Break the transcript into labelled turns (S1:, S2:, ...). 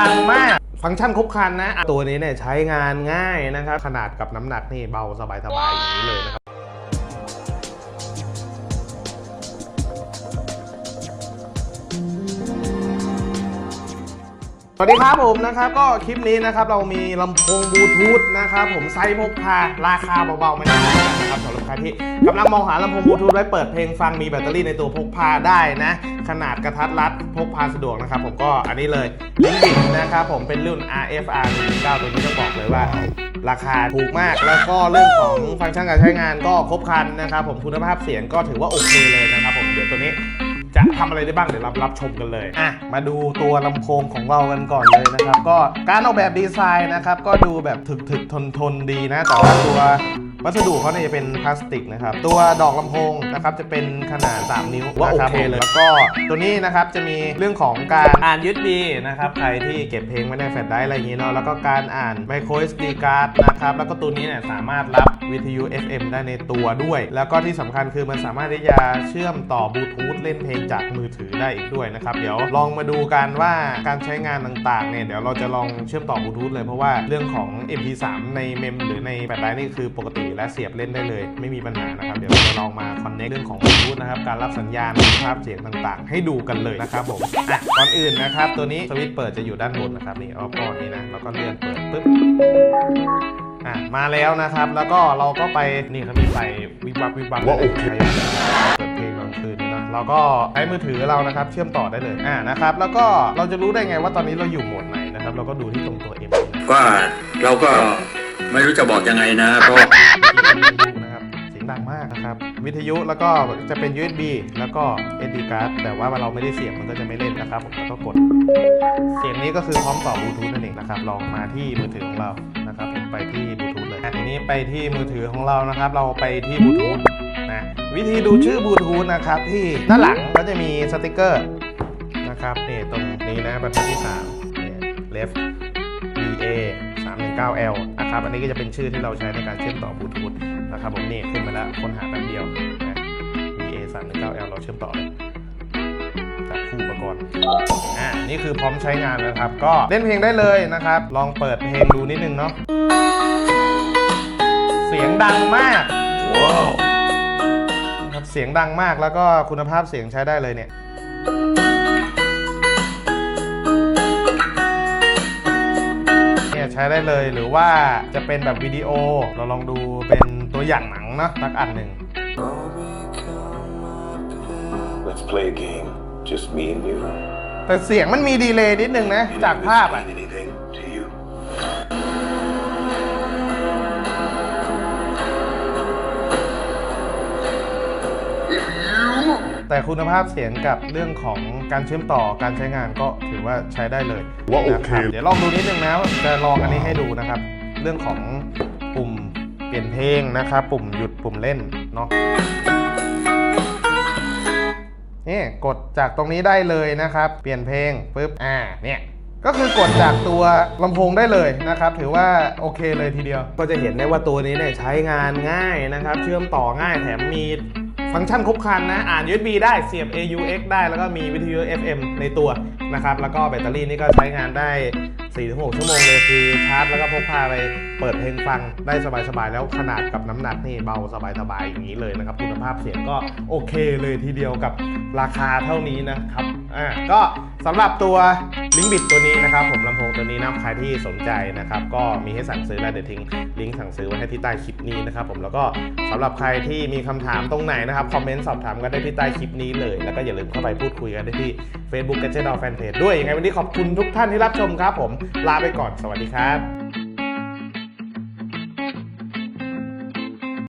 S1: ดังมาก ฟังก์ชันครบครันนะตัวนี้เนี่ยใช้งานง่ายนะครับ ขนาดกับน้ำหนักนี่เบาสบายๆอย่างนี้เลยนะครับ สวัสดีครับผมนะครับก็คลิปนี้นะครับเรามีลำโพงบลูทูธนะครับผมไซส์พกพาราคาเบาๆไม่นา นะครับสำหรับใครที่กำลังมองหาลำโพงบลูทูธไว้เปิดเพลงฟังมีแบตเตอรี่ในตัวพกพาได้นะ ขนาดกระทัดรัดพกพาสะดวกนะครับผมก็อันนี้เลยลิงบิดนะครับผมเป็นรุ่น RFR 1 9ตัวนี้ต้องบอกเลยว่าราคาถูกมากแล้วก็เรื่องของฟังก์ชันการใช้งานก็ครบครันนะครับผมคุณภาพเสียงก็ถือว่าโอเคเลยนะครับผมเดี๋ยวตัวนี้จะทำอะไรได้บ้างเดี๋ยวเรารับชมกันเลยอะมาดูตัวลำโพงของเรากันก่อนเลยนะครับ ก็การออกแบบดีไซน์นะครับ ก็ดูแบบถึกถึกทนทนดีนะ แต่ว่าตัว วัสดุเขาเนี่ยจะเป็นพลาสติกนะครับ ตัวดอกลำโพงนะครับจะเป็นขนาด 3 นิ้ว
S2: ว่า
S1: นะครับ
S2: โอเคเลย
S1: แล้วก็ตัวนี้นะครับจะมีเรื่องของการอ่าน USB นะครับ ใครที่เก็บเพลงไว้ในแฟลชไดรฟ์อะไรอย่างนี้เนาะ แล้วก็การอ่าน micro SD card นะครับ แล้วก็ตัวนี้เนี่ยสามารถรับวิทยุ FM ได้ในตัวด้วย แล้วก็ที่สำคัญคือมันสามารถที่จะเชื่อมต่อบลูทูธเล่นเพลงจากมือถือได้อีกด้วยนะครับ เดี๋ยวลองมาดูกันว่าการใช้งานต่างๆเนี่ยเดี๋ยวเราจะลองเชื่อมต่อบลูทูธเลยเพราะว่าเรื่องของ MP3 ในเมมหรือในแฟลชไดรฟ์นี่คือปกติและเสียบเล่นได้เลย ไม่มีปัญหานะครับเดี๋ยวเราจะลองมาคอนเนคเรื่องของบลูทูธนะครับการรับสัญญาณภาพเสียงต่างๆ ให้ดูกันเลยนะครับผมอะก่อนอื่นนะครับตัวนี้สวิตช์เปิดจะอยู่ด้านบนนะครับนี่เอาก้อนนี้นะแล้วก็เลื่อนเปิดปึ๊บอะมาแล้วนะครับ แล้วก็เราก็ไปนี่เขามีไฟวิบวับวิบวับ
S2: ว่าโอเค
S1: เปิดเพลงกลางคืนนี่นะเราก็ใช้มือถือเรานะครับ เชื่อมต่อได้เลยอ่านะครับ แล้วก็เราจะรู้ได้ไงว่าตอนนี้เราอยู่โหมดไหนนะครับ เราก็ดูที่ตรงตัว M นะ
S3: ก็เราก็ ไม่รู้จะบอกยังไงนะเพราะ
S1: นะครับเสียงดังมากนะครับ วิทยุแล้วก็จะเป็น USB แล้วก็ SD card แต่ว่าเราไม่ได้เสียบมันก็จะไม่เล่นนะครับ ผมแล้วก็กด เสียงนี้ก็คือพร้อมต่อบลูทูธนั่นเองนะครับ ลองมาที่มือถือของเรานะครับผมไปที่บลูทูธเลยอะทีนี้ไปที่มือถือของเรานะครับ เราไปที่บลูทูธนะวิธีดูชื่อบลูทูธนะครับ ที่ด้านหลังก็จะมีสติกเกอร์นะครับนี่ตรงนี้นะบรรทัดที่3เนี่ย left BA 319L นะครับ อันนี้ก็จะเป็นชื่อที่เราใช้ในการเชื่อมต่อบลูทูธนะครับผมนี่ขึ้นมาแล้วค้นหาแป๊บเดียวนะ BA 319L เราเชื่อมต่อเลยจากคู่อุปกรณ์อ่านี่คือพร้อมใช้งานแล้วครับ ก็เล่นเพลงได้เลยนะครับ ลองเปิดเพลงดูนิดนึงเนาะเสียงดังมาก
S2: ว้าว
S1: นะครับเสียงดังมากแล้วก็คุณภาพเสียงใช้ได้เลยเนี่ย ได้เลย หรือว่าจะเป็นแบบวิดีโอ เราลองดูเป็นตัวอย่างหนังเนาะสักอันหนึ่ง
S2: Let's play a game just me and you
S1: แต่เสียงมันมีดีเลย์นิดนึงนะ จากภาพอะ
S2: Mean anything to you
S1: แต่คุณภาพเสียงกับเรื่องของการเชื่อมต่อการใช้งานก็ถือว่าใช้ได้เลย
S2: ว่าโอเค
S1: นะครับเดี๋ยวลองดูนิดนึงนะจะลองอันนี้ให้ดูนะครับ เรื่องของปุ่มเปลี่ยนเพลงนะครับ ปุ่มหยุดปุ่มเล่นเนาะนี่กดจากตรงนี้ได้เลยนะครับ เปลี่ยนเพลงปุ๊บอ่าเนี่ยก็คือกดจากตัวลำโพงได้เลยนะครับ ถือว่าโอเคเลยทีเดียว ก็จะเห็นได้ว่าตัวนี้เนี่ยใช้งานง่ายนะครับ เชื่อมต่อง่ายแถมมี ฟังก์ชันครบครันนะ อ่าน USB ได้เสียบ AUX ได้แล้วก็มีวิทยุ FM ในตัวนะครับ แล้วก็แบตเตอรี่นี่ก็ใช้งานได้ 4-6 ชั่วโมงเลยคือชาร์จแล้วก็พกพาไปเปิดเพลงฟังได้สบายๆ แล้วขนาดกับน้ำหนักนี่เบาสบายๆ อย่างนี้เลยนะครับ คุณภาพเสียงก็โอเคเลยทีเดียวกับราคาเท่านี้นะครับอ่าก็ สำหรับตัวลิงบิดตัวนี้นะครับผมลำโพงตัวนี้นะใครที่สนใจนะครับก็มีให้สั่งซื้อแล้วเดี๋ยวทิ้งลิงก์สั่งซื้อไว้ให้ที่ใต้คลิปนี้นะครับผมแล้วก็สำหรับใครที่มีคำถามตรงไหนนะครับคอมเมนต์สอบถามกันได้ที่ใต้คลิปนี้เลย แล้วก็อย่าลืมเข้าไปพูดคุยกันได้ที่ Facebook กันเช่นเราแฟนเพจด้วยยังไงวันนี้ขอบคุณทุกท่านที่รับชมครับ ผมลาไปก่อนสวัสดีครับ